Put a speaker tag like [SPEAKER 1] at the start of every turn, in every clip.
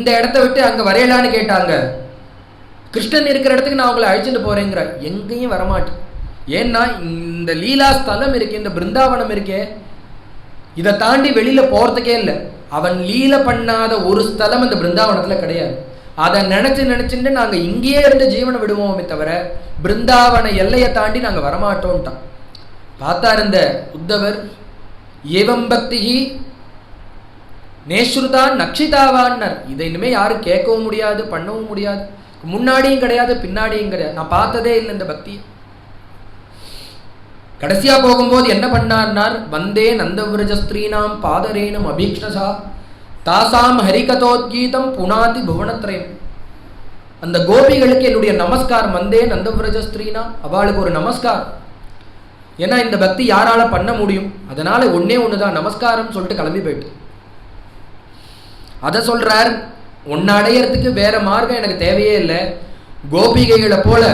[SPEAKER 1] இந்த இடத்த விட்டு அங்கே வரையலான்னு கேட்டாங்க. கிருஷ்ணன் இருக்கிற இடத்துக்கு நான் உங்களை அழைச்சிட்டு போறேங்கிற. எங்கேயும் வரமாட்டேன். ஏன்னா இந்த லீலா ஸ்தலம் இருக்கு இந்த பிருந்தாவனம் இருக்கே இதை தாண்டி வெளியில போறதுக்கே இல்லை. அவன் லீல பண்ணாத ஒரு ஸ்தலம் இந்த பிருந்தாவனத்துல கிடையாது. அதை நினைச்சு நினைச்சுட்டு நாங்கள் இங்கேயே இருந்து ஜீவனை விடுவோமே தவிர பிருந்தாவன எல்லையை தாண்டி நாங்கள் வரமாட்டோம்ட்டான். பார்த்தா இருந்த உத்தவர் ஏவம்பக்திகி நேஸ்ருதான் நக்ஷிதாவான்னர். இதை இனிமேல் யாரும் கேட்கவும் முடியாது பண்ணவும் முடியாது. முன்னாடியும் கிடையாது பின்னாடியும் கிடையாது. நான் பார்த்ததே இல்லை இந்த பக்தி கடைசியா போகும்போது என்ன பண்ணார்னார்? வந்தே நந்தவிரஜஸ்திரீனாம் பாதரேனும் அபீக்ஷசா தாசாம் ஹரிகதோத்கீதம் புனாதி புவனத்ரயம். அந்த கோபிகளுக்கு என்னுடைய நமஸ்காரம். வந்தே நந்தவிரஜஸ்திரீனா அவளுக்கு ஒரு நமஸ்காரம். ஏன்னா இந்த பக்தி யாரால பண்ண முடியும்? அதனால ஒன்னே தான் நமஸ்காரம் சொல்லிட்டு கிளம்பி போயிட்டு அதை சொல்கிறார் உன்னை அடையறதுக்கு வேற மார்க்கம் எனக்கு தேவையே இல்லை. கோபிகைகளை போல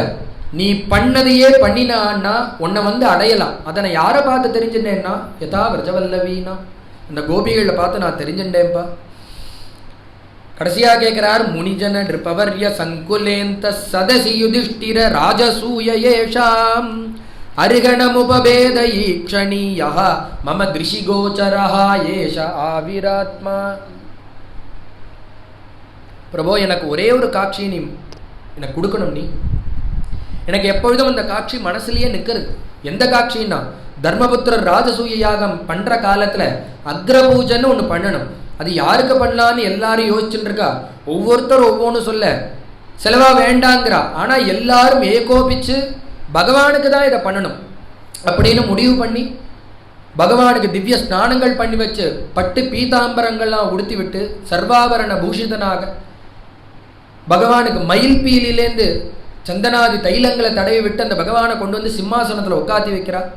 [SPEAKER 1] நீ பண்ணதையே பண்ணினான்னா உன்னை வந்து அடையலாம். அதை நான் யாரை பார்த்து தெரிஞ்சுட்டேன்னா? யதா விரஜவல்லவீனா. அந்த கோபிகளை பார்த்து நான் தெரிஞ்சுட்டேன்ப்பா கடைசியா கேட்கிறார் முனிஜன நிருபவர்ய சங்குலேந்த சதசி யுதிஷ்டிர ராஜசூய ஏஷாம். அருகணமுபபேத ஈக்ஷணீயா மம திருஷிகோச்சரா ஏஷ ஆவிராத்மா. பிரபோ எனக்கு ஒரே ஒரு காட்சி நீ எனக்கு கொடுக்கணும் நீ. எனக்கு எப்பொழுதும் அந்த காட்சி மனசுலயே நிற்கிறது. எந்த காட்சின்னா தர்மபுத்திரர் ராஜசூய யாகம் பண்ணுற காலத்தில் அக்ரபூஜன்னு ஒன்று பண்ணணும். அது யாருக்கு பண்ணலான்னு எல்லாரும் யோசிச்சுட்டு இருக்கா ஒவ்வொருத்தர் ஒவ்வொன்றும் சொல்ல செலவா வேண்டாங்கிறா. ஆனால் எல்லாரும் ஏகோபிச்சு பகவானுக்கு தான் இதை பண்ணணும். அப்படின்னு முடிவு பண்ணி பகவானுக்கு திவ்ய ஸ்நானங்கள் பண்ணி வச்சு பட்டு பீதாம்பரங்கள்லாம் உடுத்தி விட்டு சர்வாபரண பூஷிதனாக பகவானுக்கு மயில் பீலிலேருந்து சந்தனாதி தைலங்களை தடவி விட்டு அந்த பகவானை கொண்டு வந்து சிம்மாசனத்தில் உட்காத்தி வைக்கிறார்.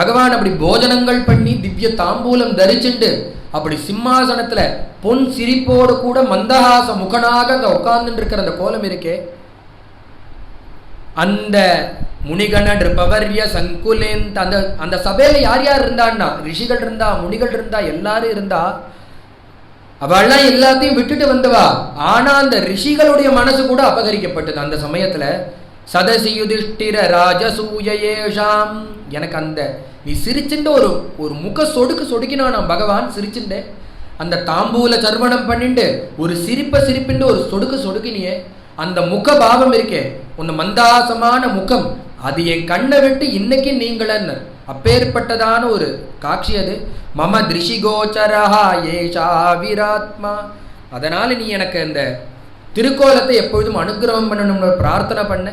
[SPEAKER 1] பகவான் அப்படி போஜனங்கள் பண்ணி திவ்ய தாம்பூலம் தரிச்சுண்டு அப்படி சிம்மாசனத்துல பொன் சிரிப்போடு கூட மந்தஹாச முகனாக அங்கே உட்கார்ந்துட்டு இருக்கிற அந்த கோலம் இருக்கே. அந்த முனிகண நிருபவர்ய சங்குலேந்த் அந்த அந்த சபையில் யார் யார் இருந்தான்னா ரிஷிகள் இருந்தா முனிகள் இருந்தா எல்லாரும் இருந்தா அவள்லாம் எல்லாத்தையும் விட்டுட்டு வந்தவா. ஆனா அந்த ரிஷிகளுடைய மனசு கூட அபகரிக்கப்பட்டது. அந்த சமயத்துல சதசி யுதிஷ்டிர ராஜசூயேஷாம் எனக்கு அந்த நீ சிரிச்சுட்டு ஒரு ஒரு முக சொடுக்கு சொடுக்கினானா பகவான் சிரிச்சுண்டே அந்த தாம்பூல சர்வணம் பண்ணிண்டு ஒரு சிரிப்ப சிரிப்புண்டு ஒரு சொடுக்கு சொடுக்கினியே. அந்த முக பாவம் இருக்கே. உன் மந்தாசமான முகம். அது என் கண்ணை விட்டு இன்னைக்கு நீங்களன்னு அப்பேற்பட்டதான ஒரு காட்சி அது. மம திருஷிகோச்சரஹா ஏஷா அதனால் நீ எனக்கு அந்த திருக்கோலத்தை எப்பொழுதும் அனுகிரகம் பண்ணணும்னு பிரார்த்தனை பண்ண.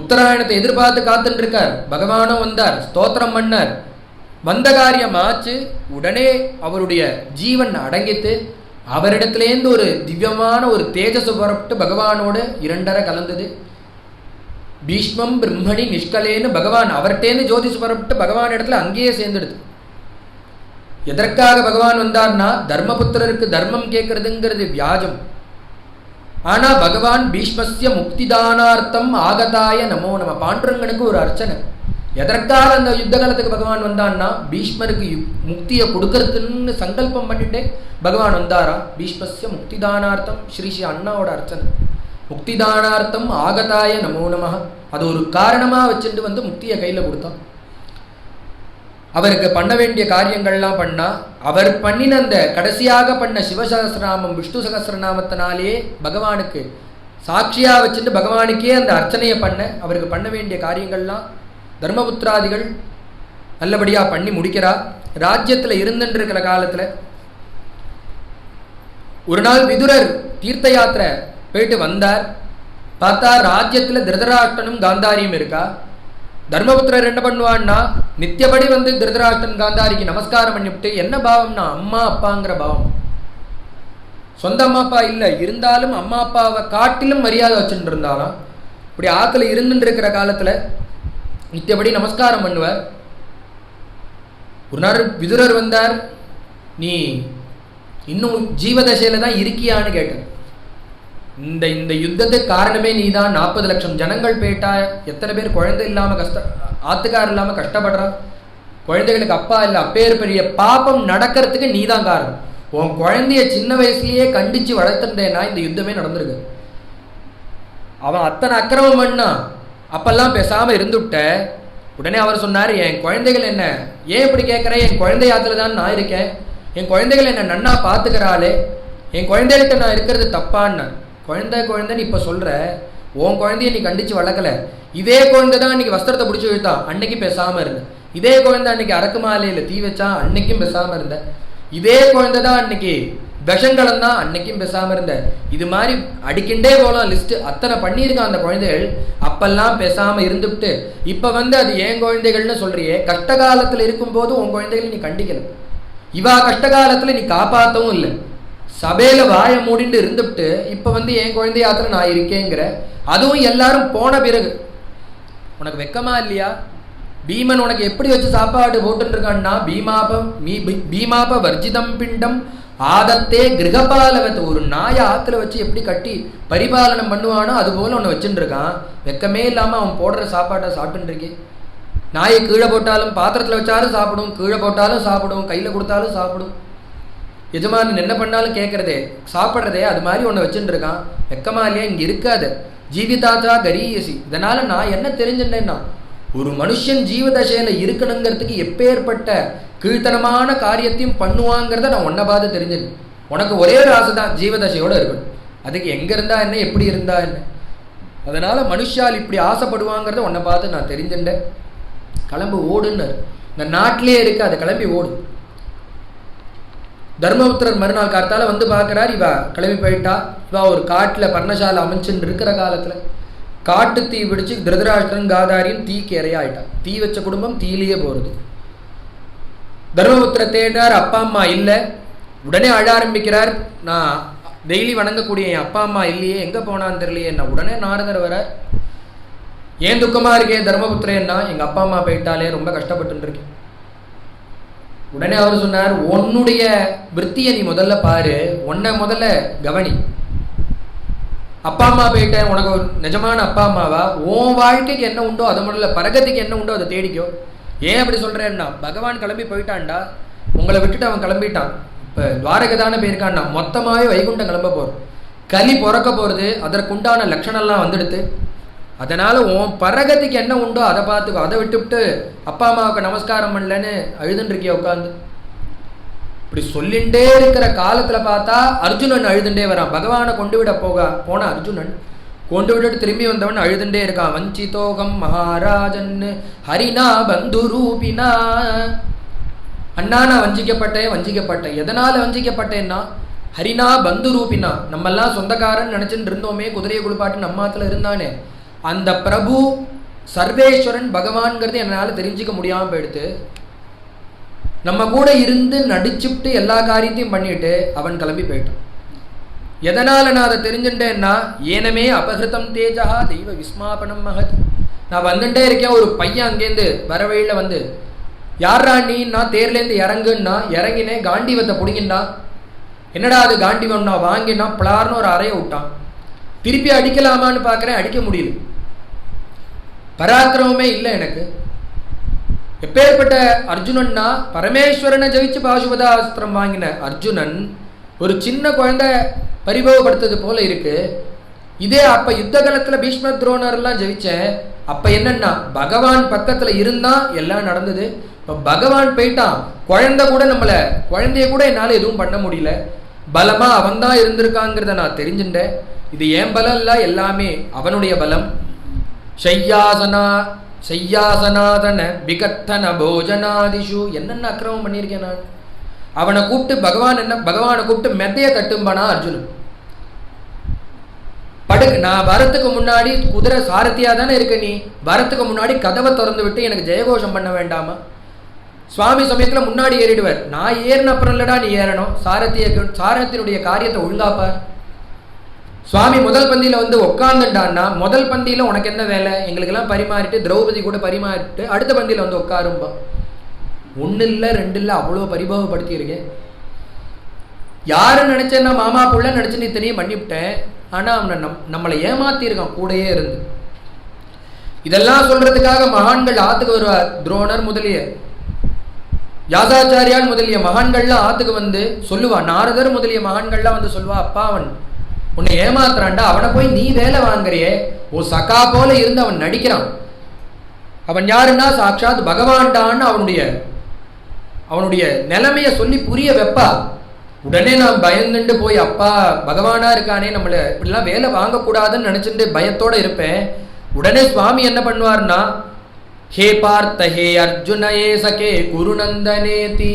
[SPEAKER 1] உத்தராயணத்தை எதிர்பார்த்து காத்துட்டு இருக்கார் பகவானும் வந்தார் ஸ்தோத்திரம் பண்ணார். வந்த காரியம் ஆச்சு. உடனே அவருடைய ஜீவன் அடங்கித்து அவரிடத்துலேருந்து ஒரு திவ்யமான ஒரு தேஜஸ் புறப்பட்டு பகவானோடு இரண்டரை கலந்தது. பீஷ்மம் பிரம்மணி நிஷ்கலேன்னு பகவான் அவர்கிட்டேருந்து ஜோதிஷ் புறப்பட்டு பகவான் இடத்துல அங்கேயே சேர்ந்துடுது. எதற்காக பகவான் வந்தார்னா தர்மபுத்திரருக்கு தர்மம் கேட்கறதுங்கிறது வியாஜம். ஆனால் பகவான் பீஷ்மஸ்ய முக்திதானார்த்தம் ஆகதாய நமோ நம பாண்டுரங்கனுக்கு ஒரு அர்ச்சனை. எதற்காக அந்த யுத்த காலத்துக்கு பகவான் வந்தான்னா பீஷ்மருக்கு யு- முக்தியை கொடுக்கறதுன்னு சங்கல்பம் பண்ணிட்டே பகவான் வந்தாரா? பீஷ்மஸ்ய முக்திதானார்த்தம் ஸ்ரீ ஸ்ரீ அண்ணாவோட அர்ச்சனை. முக்திதானார்த்தம் ஆகதாய நமோ நமः அது ஒரு காரணமாக வச்சுட்டு வந்து முக்தியை கையில் கொடுத்தான் அவருக்கு பண்ண வேண்டிய காரியங்கள்லாம் பண்ணால் அவர் பண்ணின அந்த கடைசியாக பண்ண சிவசகசிரநாமம் விஷ்ணு சகசிரநாமத்தினாலே பகவானுக்கு சாட்சியாக வச்சுட்டு பகவானுக்கே அந்த அர்ச்சனையை பண்ண அவருக்கு பண்ண வேண்டிய காரியங்கள்லாம் தர்மபுத்திராதிகள் நல்லபடியாக பண்ணி முடிக்கிறா. ராஜ்யத்தில் இருந்துட்டு இருக்கிற காலத்தில் ஒரு நாள் விதுரர் தீர்த்த யாத்திரை போயிட்டு வந்தார். பார்த்தா ராஜ்யத்தில் திருதராஷ்டனும் காந்தாரியும் இருக்கா? தர்மபுத்திரர் என்ன பண்ணுவான்னா நித்தியபடி வந்து திருதராஷ்டன் காந்தாரிக்கு நமஸ்காரம் பண்ணிவிட்டு என்ன பாவம்னா அம்மா அப்பாங்கிற பாவம். சொந்த அம்மா அப்பா இல்லை. இருந்தாலும் அம்மா அப்பாவை காட்டிலும் மரியாதை வச்சுட்டு இருந்தாலும் இப்படி ஆற்றுல இருந்துட்டு இருக்கிற காலத்தில் நித்தியபடி நமஸ்காரம் பண்ணுவார். ஒரு நாள் விதுரர் வந்தார். நீ இன்னும் ஜீவதசையில் தான் இருக்கியான்னு கேட்டார் இந்த இந்த யுத்தத்துக்கு காரணமே நீ தான் நாற்பது லட்சம் ஜனங்கள் போயிட்டா எத்தனை பேர் குழந்தை இல்லாமல் கஷ்ட ஆத்துக்கார் இல்லாமல் கஷ்டப்படுறா? குழந்தைகளுக்கு அப்பா இல்லை அப்பேர் பெரிய பாப்பம் நடக்கிறதுக்கு நீ தான் காரணம். உன் குழந்தைய சின்ன வயசுலயே கண்டிச்சு வளர்த்துட்டேன்னா இந்த யுத்தமே நடந்திருக்கு. அவன் அத்தனை அக்கிரமம் பண்ணான் அப்பெல்லாம் பேசாமல் இருந்துவிட்ட உடனே அவர் சொன்னார் என் குழந்தைகள் என்ன? ஏன் இப்படி கேட்குறேன் என் குழந்தையாத்துல தான் நான் இருக்கேன். என் குழந்தைகள் என்ன நன்னா பார்த்துக்கிறாளே என் குழந்தைகிட்ட நான் இருக்கிறது தப்பான்னு. குழந்தை குழந்தைன்னு இப்போ சொல்கிற உன் குழந்தைய நீ கண்டித்து வளர்க்கல. இதே குழந்தை தான் அன்றைக்கி வஸ்திரத்தை பிடிச்சி வைத்தா அன்னைக்கு பேசாமல் இருந்த. இதே குழந்தை அன்னைக்கு அரக்கு மாலையில் தீ வச்சா அன்னைக்கும் பேசாமல் இருந்த. இதே குழந்தை தான் அன்னைக்கு விஷங்களும் தான் அன்னைக்கும் பேசாமல் இருந்த. இது மாதிரி அடிக்கின்றே போகலாம் லிஸ்ட் அத்தனை பண்ணியிருக்கான் அந்த குழந்தைகள். அப்பெல்லாம் பேசாமல் இருந்துவிட்டு இப்போ வந்து அது ஏன் குழந்தைகள்னு சொல்றியே கஷ்ட காலத்தில் இருக்கும்போது உன் குழந்தைகள் நீ கண்டிக்கல. இவா கஷ்ட காலத்தில் நீ காப்பாற்றவும் இல்லை. சபையில வாய மூடிட்டு இருந்துவிட்டு இப்ப வந்து என் குழந்தையாத்துல நான் இருக்கேங்கிற அதுவும் எல்லாரும் போன பிறகு. உனக்கு வெக்கமா இல்லையா? பீமன் உனக்கு எப்படி வச்சு சாப்பாடு போட்டுருக்கான்னா பீமாபம் பீமாப வர்ஜிதம் பிண்டம் ஆதத்தே கிரகபாலவத் ஒரு நாயை ஆத்துல வச்சு எப்படி கட்டி பரிபாலனம் பண்ணுவானோ அது போல உன்னை வச்சுட்டு இருக்கான் வெக்கமே இல்லாம அவன் போடுற சாப்பாட்டை சாப்பிட்டுட்டு நாயை கீழே போட்டாலும் பாத்திரத்துல வச்சாலும் சாப்பிடும் கீழே போட்டாலும் சாப்பிடும் கையில கொடுத்தாலும் சாப்பிடும். எஜமானன் என்ன பண்ணாலும் கேட்குறதே சாப்பிட்றதே அது மாதிரி ஒன்று வச்சுட்டு இருக்கான். வெக்கமா இங்கே இருக்காது. ஜீவிதாச்சா கரீயசி. இதனால் நான் என்ன தெரிஞ்சுட்டேன்னா ஒரு மனுஷன் ஜீவதசையில் இருக்கணுங்கிறதுக்கு எப்பேற்பட்ட கீழ்த்தனமான காரியத்தையும் பண்ணுவாங்கிறத நான் ஒன்றை பார்த்து தெரிஞ்சுட்டேன். உனக்கு ஒரே ஒரு ஆசை தான் ஜீவதசையோட இருக்கணும். அதுக்கு எங்கே இருந்தா என்ன எப்படி இருந்தா என்ன? அதனால் மனுஷால் இப்படி ஆசைப்படுவாங்கிறத உன்னை பார்த்து நான் தெரிஞ்சுட்டேன். கிளம்பு ஓடுன்னு இந்த நாட்டிலே இருக்கு கிளம்பி ஓடு. தர்மபுத்திரர் மறுநாள் காத்தால வந்து பார்க்குறார் இவ கிளம்பி போயிட்டா. இவ ஒரு காட்டில் பர்ணசாலை அமைச்சுன்னு இருக்கிற காலத்தில். காட்டு தீ பிடிச்சு திருதராஷ்டிரன் காதாரியும் தீக்கு இரையாயிட்டா தீ வச்ச குடும்பம் தீயிலேயே போகிறது தர்மபுத்திர தேடார் அப்பா அம்மா இல்லை. உடனே அழ ஆரம்பிக்கிறார். நான் டெய்லி வணங்கக்கூடிய என் அப்பா அம்மா இல்லையே. எங்கே போனான்னு தெரியலையே. என்ன உடனே நாரதர் வரார் ஏன் துக்கமாக இருக்கேன் தர்மபுத்திரன்னா எங்கள் அப்பா அம்மா போயிட்டாலே ரொம்ப கஷ்டப்பட்டு இருக்கேன். உடனே அவர் சொன்னார் உன்னுடைய விற்த்தியை நீ முதல்ல பாரு உன்னை முதல்ல கவனி. அப்பா அம்மா போயிட்ட உனக்கு நிஜமான அப்பா அம்மாவா? உன் வாழ்க்கைக்கு என்ன உண்டோ அதை முதல்ல பரகத்துக்கு என்ன உண்டோ அதை தேடிக்கோ. ஏன் அப்படி சொல்கிறேன்னா பகவான் கிளம்பி போயிட்டான்டா உங்களை விட்டுட்டு அவன் கிளம்பிட்டான். இப்போ துவாரகை தானே போயிருக்கான்டா மொத்தமாகவே வைகுண்டம் கிளம்ப போகிறோம் கலி பிறக்க போகிறது அதற்குண்டான லட்சணம்லாம் வந்துடுது அதனால் உன் பரகத்துக்கு என்ன உண்டோ அதை பார்த்துக்கோ அதை விட்டுவிட்டு அப்பா அம்மாவுக்கு நமஸ்காரம் பண்ணலன்னு அழுதுன்றிருக்கிய உட்காந்து இப்படி சொல்லிண்டே இருக்கிற காலத்தில் பார்த்தா அர்ஜுனன் அழுதுண்டே வரான். பகவானை கொண்டு விட போக போன அர்ஜுனன். கொண்டு விட்டுட்டு திரும்பி வந்தவன் அழுதுண்டே இருக்கான். வஞ்சிதோகம் மகாராஜன் ஹரினா பந்து ரூபினா. அண்ணா நான் வஞ்சிக்கப்பட்டேன் வஞ்சிக்கப்பட்டேன். எதனால் வஞ்சிக்கப்பட்டேன்னா ஹரினா பந்து ரூபினா. நம்மெல்லாம் சொந்தக்காரன் நினைச்சுட்டு இருந்தோமே குதிரையை குளிப்பாட்டு நம்மாத்துல இருந்தானே. அந்த பிரபு சர்வேஸ்வரன் பகவான்கிறது என்னால் தெரிஞ்சுக்க முடியாமல் போயிடுத்து. நம்ம கூட இருந்து நடிச்சுட்டு எல்லா காரியத்தையும் பண்ணிட்டு அவன் கிளம்பி போயிட்டான். எதனால் நான் அதை தெரிஞ்சுட்டேன்னா ஏனமே அபகிருதம் தேஜா தெய்வ விஸ்மாபனம் மகத். நான் வந்துட்டே இருக்கேன் ஒரு பையன் அங்கேருந்து வர வழியில் வந்து. யாரா நீ? நான் தேர்லேருந்து இறங்குன்னா இறங்கினேன் காண்டிவத்தை பிடிங்கினா என்னடா அது காண்டிவம் நான் வாங்கினா பிளார்னு ஒரு அறைய விட்டான். திருப்பி அடிக்கலாமான்னு பார்க்குறேன் அடிக்க முடியல. பராக்கிரமமே இல்லை எனக்கு. எப்பேற்பட்ட அர்ஜுனன்னா பரமேஸ்வரனை ஜெயிச்சு பாசுபதாஸ்திரம் வாங்கின அர்ஜுனன் ஒரு சின்ன குழந்தை பரிபவப்படுத்தது போல இருக்கு. இதே அப்ப யுத்த காலத்துல பீஷ்ம துரோணர்லாம் ஜெயித்தேன் ஜெயிச்சேன். அப்ப என்னன்னா பகவான் பக்கத்துல இருந்தா எல்லாம் நடந்தது. இப்போ பகவான் போயிட்டான். குழந்தை கூட நம்மளை குழந்தைய கூட என்னால் எதுவும் பண்ண முடியல. பலமாக அவன் தான் இருந்திருக்காங்கிறத நான் தெரிஞ்சுட்டேன். இது ஏன் பலம் இல்லை? எல்லாமே அவனுடைய பலம். ஷையாசனா ஷையாசனாதன விகத்தன போஜனாதிஷு. என்னென்ன அக்கிரமம் பண்ணியிருக்கேன் நான்? அவனை கூப்பிட்டு பகவான் என்ன பகவானை கூப்பிட்டு மெத்தையை தட்டும்பானா அர்ஜுனன். படுக்கு நான் வரத்துக்கு முன்னாடி குதிரை சாரத்தியாக தானே இருக்க நீ? வரத்துக்கு முன்னாடி கதவை திறந்து விட்டு எனக்கு ஜெயகோஷம் பண்ண வேண்டாமா? சுவாமி சமயத்தில் முன்னாடி ஏறிடுவார். நான் ஏறின அப்புறம் இல்லடா நீ ஏறணும். சாரத்திய சாரத்தினுடைய காரியத்தை ஒழுங்காப்பார். சுவாமி முதல் பந்தியில் வந்து உட்காந்துட்டான்னா முதல் பந்தியில் உனக்கு என்ன வேலை? எங்களுக்கெல்லாம் பரிமாறிட்டு திரௌபதி கூட பரிமாறிட்டு அடுத்த பந்தியில் வந்து உட்காரும்பா. ஒன்று இல்லை ரெண்டு இல்லை அவ்வளோ பரிபாவப்படுத்தியிருக்கேன் யாரு நினச்சேன்னா மாமா புள்ள நினைச்சு நீ தனியே பண்ணிவிட்டேன். ஆனால் அவனை நம் நம்மளை ஏமாத்திருக்கான் கூடயே இருந்து. இதெல்லாம் சொல்கிறதுக்காக மகான்கள் ஆத்துக்கு வருவார். துரோணர் முதலிய வியாசாச்சாரியால் முதலிய மகான்கள்லாம் ஆத்துக்கு வந்து சொல்லுவா நாரதர் முதலிய மகான்கள்லாம் வந்து சொல்லுவா அப்பா அவன் உன்னை ஏமாத்துறான்டா அவனை போய் நீ வேலை வாங்குறியே ஓ சகா போல இருந்து அவன் நடிக்கிறான். அவன் யாருன்னா சாட்சாத் பகவான்டான்னு அவனுடைய அவனுடைய நிலைமையை சொல்லி புரிய வைப்பா. உடனே நான் பயந்துட்டு போய் அப்பா பகவானா இருக்கானே நம்மளை இப்படிலாம் வேலை வாங்கக்கூடாதுன்னு நினச்சிட்டு பயத்தோடு இருப்பேன். உடனே சுவாமி என்ன பண்ணுவார்னா ஹே பார்த்த ஹே அர்ஜுன ஏ சகே குருநந்தனேதி.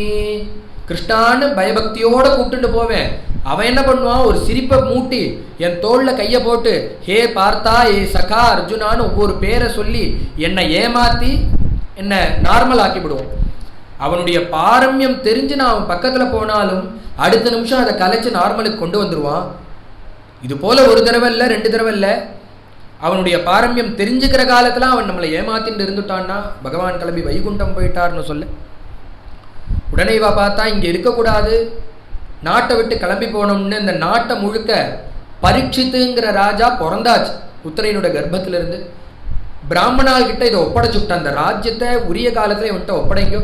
[SPEAKER 1] கிருஷ்ணான்னு பயபக்தியோட கூப்பிட்டு போவேன். அவன் என்ன பண்ணுவான்? ஒரு சிரிப்பை மூட்டி என் தோல்ல கையை போட்டு ஹே பார்த்தா ஏ சகா அர்ஜுனான்னு ஒவ்வொரு பேரை சொல்லி என்னை ஏமாத்தி என்னை நார்மல் ஆக்கி விடுவோம் அவனுடைய பாரம்யம் தெரிஞ்சு நான் அவன் பக்கத்தில் போனாலும் அடுத்த நிமிஷம் அதை கலைச்சு நார்மலுக்கு கொண்டு வந்துடுவான் இது போல ஒரு தடவை இல்லை ரெண்டு தடவை இல்லை அவனுடைய பாரம்பியம் தெரிஞ்சுக்கிற காலத்தில் அவன் நம்மளை ஏமாத்தின்னு இருந்துட்டான்னா பகவான் கிளம்பி வைகுண்டம் போயிட்டார்னு சொல்ல. உடனே இவா பார்த்தா இங்கே இருக்கக்கூடாது. நாட்டை விட்டு கிளம்பி போனோம்னு இந்த நாட்டை முழுக்க பரீட்சித்துங்கிற ராஜா பிறந்தாச்சு உத்தரையனோட கர்ப்பத்திலிருந்து. பிராமணால் கிட்ட இதை ஒப்படைச்சுட்டான் அந்த ராஜ்யத்தை உரிய காலத்தில் இவன்கிட்ட ஒப்படைங்கோ.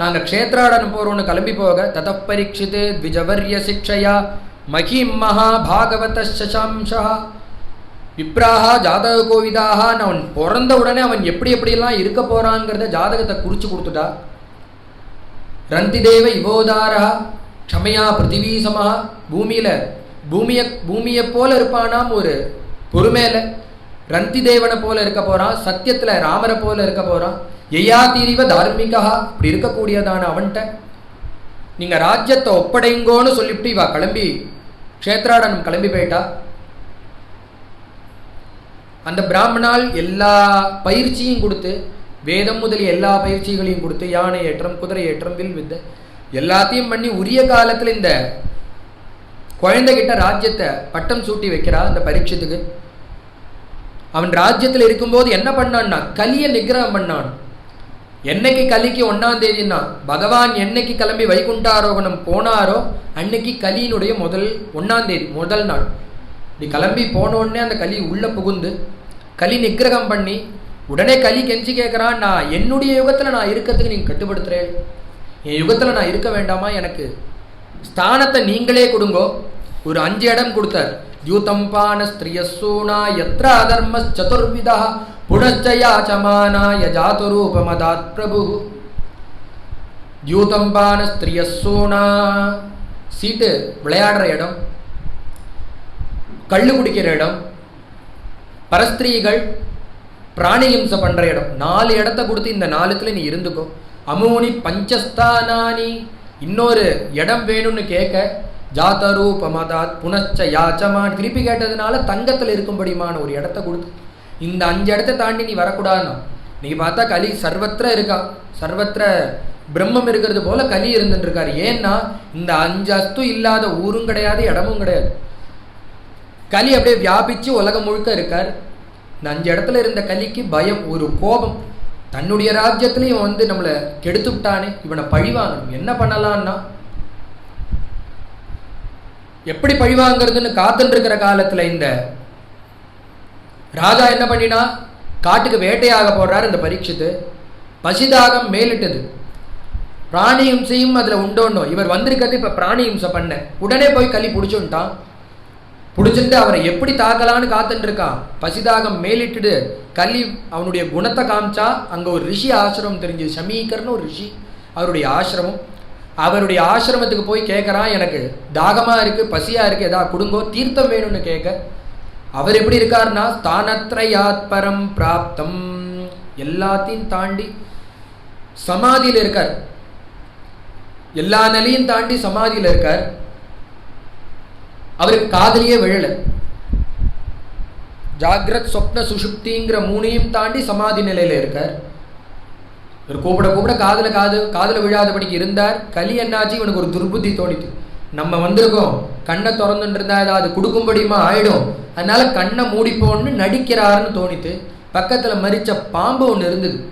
[SPEAKER 1] நாங்கள் க்ஷேத்ராடன் போகிறோன்னு கிளம்பி போக தத பரீட்சித்து த்விஜவர்ய சிக்ஷயா மகிம் மகா பாகவத சசாம்சா விப்ராஹா ஜாதக கோவிதாக அவன் பிறந்த உடனே அவன் எப்படி எப்படியெல்லாம் இருக்க போகிறான்ங்கிறத ஜாதகத்தை குறித்து கொடுத்துட்டா. ரந்தி தேவ இவோதாரா க்ஷமையா பிருத்திவி பூமியில் பூமியை பூமியை போல இருப்பானாம் ஒரு பொறுமையில ரந்தி தேவனை போல இருக்க போகிறான் சத்தியத்தில் ராமரை போல இருக்க போகிறான் எய்யா தீரிவ தார்மிகா இப்படி இருக்கக்கூடியதான அவன்கிட்ட. நீங்கள் ராஜ்யத்தை ஒப்படைங்கோன்னு சொல்லிவிட்டு இவா கிளம்பி க்ஷேத்ராடனம் கிளம்பி போயிட்டா. அந்த பிராமணால் எல்லா பயிற்சியும் கொடுத்து வேதம் முதலிய எல்லா பயிற்சிகளையும் கொடுத்து யானை ஏற்றம் குதிரை ஏற்றம் வில் வித்த எல்லாத்தையும் பண்ணி உரிய காலத்தில் இந்த குழந்தைகிட்ட ராஜ்யத்தை பட்டம் சூட்டி வைக்கிறா அந்த பரீட்சத்துக்கு. அவன் ராஜ்யத்தில் இருக்கும்போது என்ன பண்ணான்னா கலியை நிகிரகம் பண்ணான். என்னைக்கு கலிக்கு ஒன்றாம் தேதினா பகவான் என்னைக்கு கிளம்பி வைகுண்டாரோகணம் போனாரோ அன்னைக்கு கலியினுடைய முதல் ஒன்றாம் தேதி முதல் நாள். இப்படி கிளம்பி போன உடனே அந்த கலி உள்ளே புகுந்து கலி நிக்கிரகம் பண்ணி உடனே கலி கெஞ்சி கேட்குறான் நான் என்னுடைய யுகத்தில் நான் இருக்கிறதுக்கு நீங்கள் கட்டுப்படுத்துகிறேன் என் யுகத்தில் நான் இருக்க வேண்டாமா எனக்கு? ஸ்தானத்தை நீங்களே கொடுங்கோ. ஒரு அஞ்சு இடம் கொடுத்தார். யூதம்பான ஸ்திரியசூனா எத்திர அதர்ம சதுர்விதா புனச்சயாச்சமானாய ஜாதுரூபமதாத் பிரபு. யூதம்பான ஸ்திரியசூனா. சீட்டு விளையாடுற இடம். கள்ளு குடிக்கிற இடம் பரஸ்திரீகள் பிராணிஹிம்சை பண்ணுற இடம். நாலு இடத்த கொடுத்து இந்த நாலுத்துல நீ இருந்துக்கோ. அமூனி பஞ்சஸ்தானானி. இன்னொரு இடம் வேணும்னு கேட்க ஜாதரூபமதாத் புனச்ச யாச்சமான். திருப்பி கேட்டதுனால தங்கத்தில் இருக்கும்படிமான ஒரு இடத்த கொடுத்து. இந்த அஞ்சு இடத்த தாண்டி நீ வரக்கூடாதுன்னா நீ பார்த்தா கலி சர்வத்திர இருக்கா. சர்வத்திர பிரம்மம் இருக்கிறது போல கலி இருந்துட்டு இருக்காரு. ஏன்னா இந்த அஞ்சு அஸ்து இல்லாத ஊரும் கிடையாது இடமும் கிடையாது. கலி அப்படியே வியாபித்து உலகம் முழுக்க இருக்கார். இந்த அஞ்சு இடத்துல இருந்த கலிக்கு பயம் ஒரு கோபம். தன்னுடைய ராஜ்யத்துல வந்து நம்மளை கெடுத்து விட்டானே இவனை பழிவாங்கணும். என்ன பண்ணலான்னா? எப்படி பழிவாங்கிறதுன்னு காத்துட்டு இருக்கிற காலத்தில் இந்த ராஜா என்ன பண்ணினா காட்டுக்கு வேட்டையாக போடுறார் இந்த பரீட்சித்து. பசிதாகம் மேலிட்டது. பிராணி ஹிம்சையும் அதில் உண்டோன்னோ. இவர் வந்திருக்கிறது இப்போ பிராணி ஹிம்சை பண்ண. உடனே போய் களி பிடிச்சுட்டான் பிடிச்சிட்டு அவரை எப்படி தாக்கலான்னு காத்துட்டுருக்கான் பசிதாகம் மேலிட்டுடு கல்வி அவனுடைய குணத்தை காமிச்சா அங்கே ஒரு ரிஷி ஆசிரமம் தெரிஞ்சது. ஷமீகர்னு ஒரு ரிஷி. அவருடைய ஆசிரமம். அவருடைய ஆசிரமத்துக்கு போய் கேட்குறான் எனக்கு தாகமாக இருக்குது பசியாக இருக்குது ஏதா கொடுங்கோ தீர்த்தம் வேணும்னு கேட்க அவர் எப்படி இருக்காருன்னா ஸ்தானத்ரயாத்பரம் பிராப்தம். எல்லாத்தையும் தாண்டி சமாதியில் இருக்கார். எல்லா நிலையும் தாண்டி சமாதியில் இருக்கார். அவருக்கு காதலியே விழல. ஜாகிரத் சொப்ன சுஷுப்திங்கிற மூணையும் தாண்டி சமாதி நிலையில் இருக்கார். இவர் கூப்பிட கூப்பிட காதல காது காதல விழாதபடிக்கு இருந்தார். கலி என்னாச்சு? இவனுக்கு ஒரு துர்புத்தி தோணித்து நம்ம வந்திருக்கோம். கண்ணை திறந்துட்டு இருந்தா ஏதாவது கொடுக்கும்படியுமா ஆயிடும். அதனால கண்ணை மூடிப்போன்னு நடிக்கிறாருன்னு தோணித்து பக்கத்தில் மறிச்ச பாம்பு ஒன்று இருந்தது.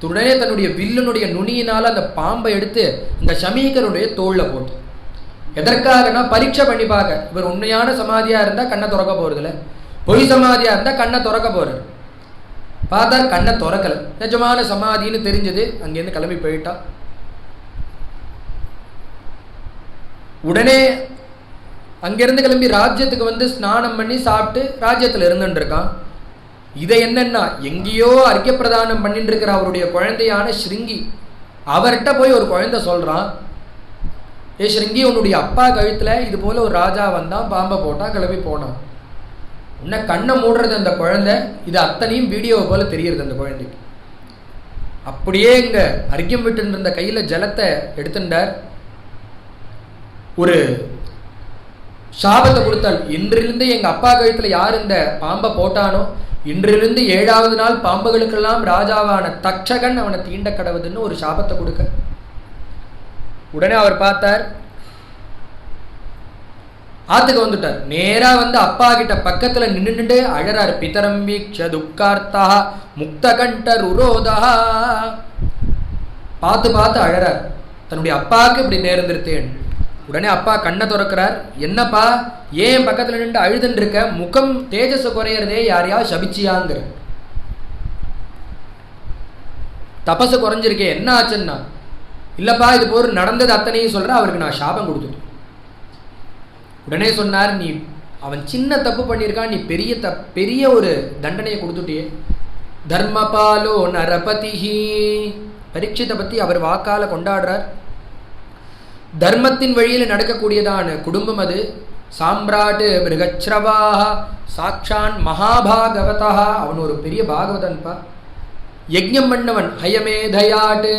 [SPEAKER 1] உடனே தன்னுடைய வில்லுனுடைய நுனியினால் அந்த பாம்பை எடுத்து இந்த சமீகருடைய தோளில் போட்டு எதற்காகனா பரீட்சை பண்ணி பார்க்க? இவர் உண்மையான சமாதியாக இருந்தால் கண்ணை திறக்க போகிறதில்ல பொய் சமாதியாக இருந்தால் கண்ணை திறக்க போகிறார் பார்த்தார் கண்ணை திறக்கலை. நிஜமான சமாதின்னு தெரிஞ்சது அங்கேருந்து கிளம்பி போயிட்டா. உடனே அங்கேருந்து கிளம்பி ராஜ்யத்துக்கு வந்து ஸ்நானம் பண்ணி சாப்பிட்டு ராஜ்யத்தில் இருந்துட்டுருக்கான் இதை என்னன்னா எங்கேயோ அர்க்கிய பிரதானம் பண்ணிட்டு இருக்கிற அவருடைய குழந்தையான ஸ்ருங்கி அவர்கிட்ட போய் ஒரு குழந்தை சொல்கிறான் ஏ ஸ்ருங்கி உன்னுடைய அப்பா கழுத்தில் இது போல் ஒரு ராஜா வந்தான் பாம்பை போட்டான் கிளம்பி போனான். உன்னை கண்ணை மூடுறது அந்த குழந்தை இது அத்தனையும் வீடியோவை போல் தெரியுறது அந்த குழந்தைக்கு. அப்படியே இங்கே அர்க்கியம் விட்டு இருந்த கையில ஜலத்தை எடுத்துட்டார் ஒரு சாபத்தை கொடுத்தால் இன்றிலிருந்து எங்கள் அப்பா கழுத்தில் யார் இந்த பாம்பை போட்டானோ இன்றிலிருந்து ஏழாவது நாள் பாம்புகளுக்கெல்லாம் ராஜாவான தக்ஷகன் அவனை தீண்ட கடவுதுன்னு ஒரு சாபத்தை கொடுக்க. உடனே அவர் பார்த்தார். ஆத்துக்கு வந்துட்டார். நேரா வந்து அப்பா கிட்ட பக்கத்துல நின்று அழறார். பிதரம்பி துக்கார்த்தா முக்த கண்டர் உரோதா பார்த்து பார்த்து அழறார். தன்னுடைய அப்பாவுக்கு இப்படி நேர்ந்திருத்தேன். உடனே அப்பா கண்ணை திறக்கிறார். என்னப்பா ஏன் பக்கத்துல நின்று அழுதுன்னு இருக்க முகம் தேஜஸ் குறையிறதே யாரையா சபிச்சியாங்கிற. தபசு குறைஞ்சிருக்கே என்ன ஆச்சுன்னா? இல்லைப்பா இது போர் நடந்தது அத்தனையும் சொல்கிறேன் அவருக்கு நான் சாபம் கொடுத்துட்டேன். உடனே சொன்னார் நீ அவன் சின்ன தப்பு பண்ணியிருக்கான் நீ பெரிய தப் பெரிய ஒரு தண்டனையை கொடுத்துட்டியே. தர்மபாலோ நரபதிஹி. பரீட்சித்தை பற்றி அவர் வாக்கால் கொண்டாடுறார். தர்மத்தின் வழியில் நடக்கக்கூடியதான குடும்பம் அது. சாம்ராட்டு மிருகச்ரவாக சாக்ஷான் மகாபாகவதா. அவன் ஒரு பெரிய பாகவதன்பா. யஜ்யம் பண்ணவன் ஹயமேதயாட்டு.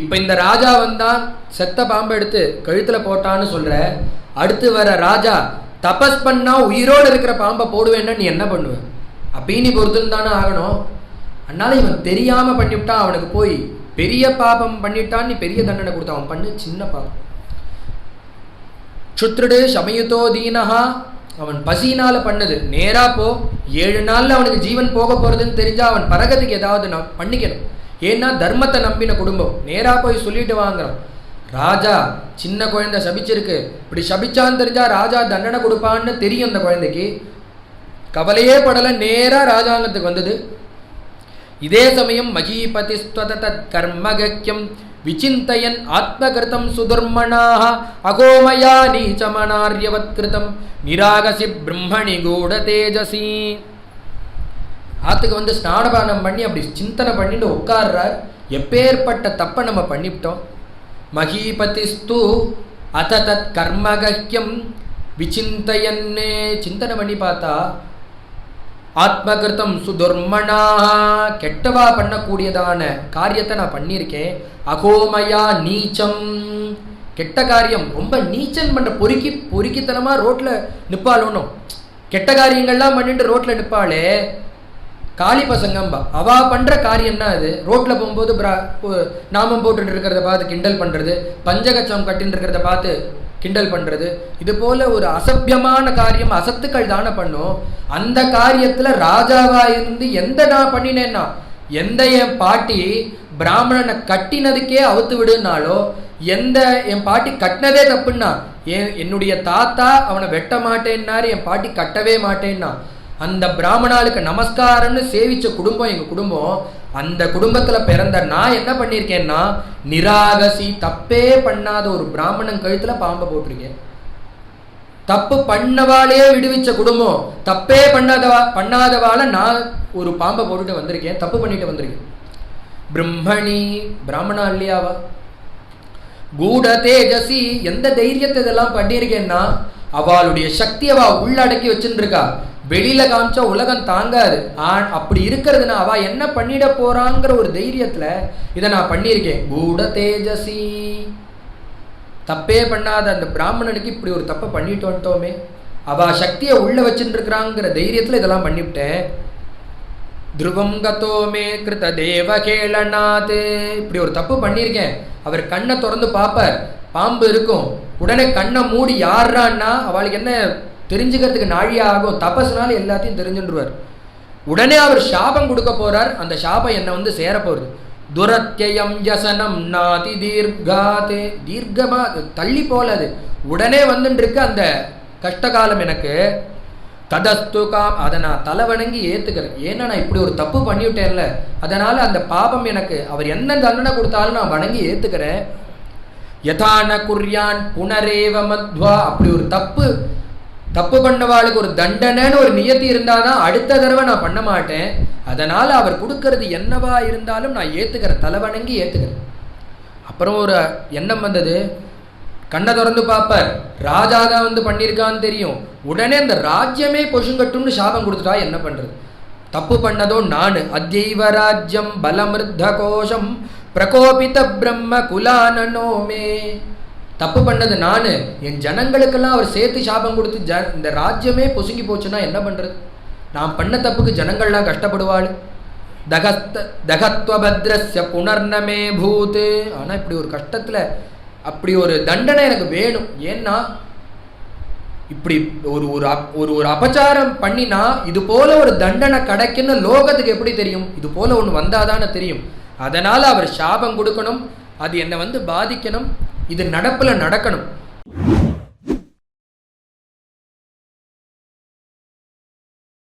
[SPEAKER 1] இப்போ இந்த ராஜா வந்தான் செத்த பாம்பை எடுத்து கழுத்தில் போட்டான்னு சொல்கிற அடுத்து வர ராஜா தபஸ் பண்ணால் உயிரோடு இருக்கிற பாம்பை போடுவேன்னா நீ என்ன பண்ணுவேன் அப்படின்னு நீ பொறுத்துன்னு தானே ஆகணும். அதனால இவன் தெரியாமல் பண்ணிவிட்டான் அவனுக்கு போய் பெரிய பாபம் பண்ணிட்டான் நீ பெரிய தண்டனை கொடுத்த அவன் பண்ணு சின்ன பாபம். சுத்ருடு சமயுதோ தீனஹா அவன் பசினால பண்ணது. நேராக போ ஏழு நாளில் அவனுக்கு ஜீவன் போக போகிறதுன்னு தெரிஞ்சால் அவன் பரகத்துக்கு ஏதாவது நான் பண்ணிக்கணும். ஏன்னா தர்மத்தை நம்பின குடும்பம். நேராக போய் சொல்லிட்டு வாங்குறோம். ராஜா சின்ன குழந்தை சபிச்சிருக்கு. இப்படி சபிச்சான்னு தெரிஞ்சா ராஜா தண்டனை கொடுப்பான்னு தெரியும் அந்த குழந்தைக்கு. கவலையே படல நேரா ராஜாங்கத்துக்கு வந்தது. இதே சமயம் மகீபதி தத் கர்மகக்கியம் விச்சிந்தயன் ஆத்மகிருதம் சுதர்மணாக அகோமயா நீச்சமனார்யவத் கிருதம் நிராகசி பிரம்மணி கூட தேஜசி ஆத்துக்கு வந்து ஸ்நானபானம் பண்ணி அப்படி சிந்தனை பண்ணிட்டு உட்கார்றார். எப்பேற்பட்ட தப்பை நம்ம பண்ணிவிட்டோம்? மகீபதிஸ்து அத தத் கர்மகக்கியம் விசிந்தையன்னே சிந்தனை பண்ணி பார்த்தா ஆத்மகிருத்தம் சுதுர்மணா கெட்டவா பண்ணக்கூடியதான காரியத்தை நான் பண்ணியிருக்கேன். அகோமயா நீச்சம். கெட்ட காரியம் ரொம்ப நீச்சல் பண்ணுற பொறுக்கி பொறுக்கித்தனமாக ரோட்டில் நிப்பாளோனும் கெட்ட காரியங்கள்லாம் பண்ணிட்டு ரோட்டில் நிற்பாளே காளி பசங்கம்பா. அவா பண்ற காரியம்னா அது ரோட்ல போகும்போது பிரா- நாமம் போட்டுட்டு இருக்கிறத பார்த்து கிண்டல் பண்றது பஞ்சகச்சம் கட்டின்னு இருக்கிறத பார்த்து கிண்டல் பண்றது இது போல ஒரு அசபியமான காரியம் அசத்துக்கள் தானே பண்ணும். அந்த காரியத்துல ராஜாவா இருந்து எந்த நான் பண்ணினேன்னா எந்த என் பாட்டி பிராமணனை கட்டினதுக்கே அவுத்து விடுனாலோ எந்த என் பாட்டி கட்டினதே தப்புன்னா என் என்னுடைய தாத்தா அவனை வெட்ட மாட்டேன்னாரு என் பாட்டி கட்டவே மாட்டேன்னா அந்த பிராமணாளுக்கு நமஸ்காரம்னு சேவிச்ச குடும்பம் எங்க குடும்பம் அந்த குடும்பத்துல பிறந்த நான் என்ன பண்ணியிருக்கேன்னா நிராகசி தப்பே பண்ணாத ஒரு பிராமணன் கழுத்துல பாம்பை போட்டிருக்கேன். தப்பு பண்ணவாளே விடுவிச்ச குடும்பம் தப்பே பண்ணாதவா பண்ணாதவாள நான் ஒரு பாம்பை போட்டுட்டு வந்திருக்கேன் தப்பு பண்ணிட்டு வந்திருக்கேன். பிரம்மணி பிராமணா இல்லையாவா கூட தேஜசி எந்த தைரியத்தை இதெல்லாம் பண்ணியிருக்கேன்னா அவளுடைய சக்தி அவ உள்ளடக்கி வச்சுருக்கா வெளியில காமிச்சா உலகம் தாங்காது. ஆன் அப்படி இருக்கிறதுனா அவ என்ன பண்ணிட போறாங்கிற ஒரு தைரியத்துல இதை நான் பண்ணியிருக்கேன். கூட தேஜசி தப்பே பண்ணாத அந்த பிராமணனுக்கு இப்படி ஒரு தப்பை பண்ணிட்டு வந்துட்டோமே. அவ சக்தியை உள்ள வச்சுருக்கிறாங்கிற தைரியத்துல இதெல்லாம் பண்ணிவிட்டேன். துருவம் கதோ மே கிருத தேவ கேளநாத். இப்படி ஒரு தப்பு பண்ணியிருக்கேன். அவர் கண்ணை திறந்து பார்ப்பார். பாம்பு இருக்கும். உடனே கண்ணை மூடி யார்றான்னா அவளுக்கு என்ன தெரிஞ்சுக்கிறதுக்கு நாழியாக ஆகும். தபஸ்னால எல்லாத்தையும் தெரிஞ்சுருவார் உடனே அவர் சாபம் கொடுக்க போறார். அந்த சாபம் என்னை வந்து சேரப்போகுது. துரத்தியம் யசனம் நாதி தீர்காதே. தீர்க்கமா? தள்ளி போல அது. உடனே வந்துட்டு அந்த அந்த கஷ்டகாலம் எனக்கு. ததஸ்து காம். அதை நான் தலை வணங்கி ஏற்றுக்கிறேன் ஏன்னா நான் இப்படி ஒரு தப்பு பண்ணிவிட்டேன்ல. அதனால் அந்த பாபம் எனக்கு அவர் என்ன தண்டனை கொடுத்தாலும் நான் வணங்கி ஏற்றுக்கிறேன் யதான குர்யான் புனரேவ மத்வா. அப்படி ஒரு தப்பு தப்பு பண்ணவாளுக்கு ஒரு தண்டனைன்னு ஒரு நியதி இருந்தாதான் அடுத்த தடவை நான் பண்ண மாட்டேன். அதனால் அவர் கொடுக்கறது என்னவா இருந்தாலும் நான் ஏத்துக்கிறேன் தலைவணங்கி ஏற்றுக்கிறேன் அப்புறம் ஒரு எண்ணம் வந்தது. கண்ணை திறந்து பார்ப்பார். ராஜா தான் வந்து பண்ணியிருக்கான்னு தெரியும். உடனே அந்த ராஜ்யமே பொசுங்கட்டும்னு சாபம் கொடுத்துட்டா என்ன பண்ணுறது தப்பு பண்ணதோ நான். அத்யைவ ராஜ்யம் பலமிருத்த கோஷம் பிரகோபித பிரம்ம குலானனோமே. தப்பு பண்ணது நான். என் ஜனங்களுக்கெல்லாம் அவர் சேர்த்து சாபம் கொடுத்து ஜ இந்த ராஜ்யமே பொசுங்கி போச்சுன்னா என்ன பண்ணுறது நான் பண்ண தப்புக்கு ஜனங்கள்லாம் கஷ்டப்படுவாள். தகத்த தகத்வபத்ரஸ்ய புனர்ணமே பூத்து ஆனால் இப்படி ஒரு கஷ்டத்தில் அப்படி ஒரு தண்டனை எனக்கு வேணும். ஏன்னா இப்படி ஒரு ஒரு அப்- ஒரு ஒரு அபச்சாரம் பண்ணினா இது போல ஒரு தண்டனை கிடைக்குன்னு லோகத்துக்கு எப்படி தெரியும்? இது போல ஒன்று வந்தாதானே தெரியும். அதனால் அவர் சாபம் கொடுக்கணும். அது என்னை வந்து பாதிக்கணும். இது நடப்பில் நடக்கணும்.